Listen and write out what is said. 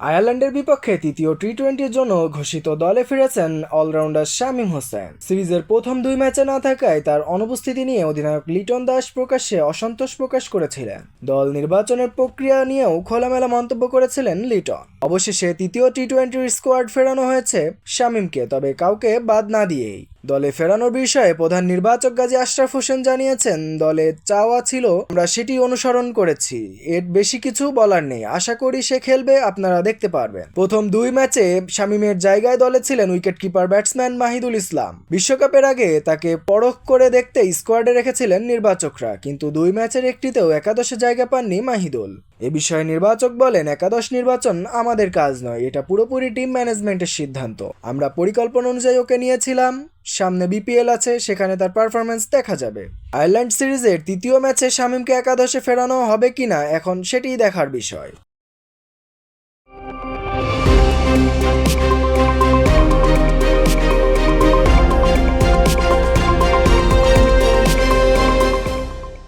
আয়ারল্যান্ডের বিপক্ষে তৃতীয় টি টোয়েন্টির জন্য ঘোষিত দলে ফিরেছেন অলরাউন্ডার শামীম হোসেন। সিরিজের প্রথম দুই ম্যাচে না থাকায় তার অনুপস্থিতি নিয়ে অধিনায়ক লিটন দাস প্রকাশ্যে অসন্তোষ প্রকাশ করেছিলেন। দল নির্বাচনের প্রক্রিয়া নিয়েও খোলামেলা মন্তব্য করেছিলেন লিটন। অবশেষে তৃতীয় টি টোয়েন্টির স্কোয়াড ফেরানো হয়েছে শামীমকে, তবে কাউকে বাদ না দিয়েই। দলে ফেরানোর বিষয়ে প্রধান নির্বাচক গাজী আশরাফ হোসেন জানিয়েছেন, দলে চাওয়া ছিল, আমরা সেটি অনুসরণ করেছি। এর বেশি কিছু বলার নেই। আশা করি সে খেলবে, আপনারা দেখতে পারবেন। প্রথম দুই ম্যাচে শামীমের জায়গায় দলে ছিলেন wicket keeper batsman Mahidul Islam. বিশ্বকাপের আগে তাকে পরখ করে দেখতে স্কোয়াডে রেখেছিলেন নির্বাচকরা, কিন্তু দুই ম্যাচের একটিতেও একাদশে জায়গা পাননি মাহিদুল। এ বিষয়ে নির্বাচক বলেন, একাদশ নির্বাচন আমাদের কাজ নয়, এটা পুরোপুরি টিম ম্যানেজমেন্টের সিদ্ধান্ত। আমরা পরিকল্পনা অনুযায়ী ওকে নিয়েছিলাম, সামনে বিপিএল আছে, সেখানে তার পারফরমেন্স দেখা যাবে। আয়ারল্যান্ড সিরিজের তৃতীয় ম্যাচে শামীমকে একাদশে ফেরানো হবে কিনা, এখন সেটিই দেখার বিষয়।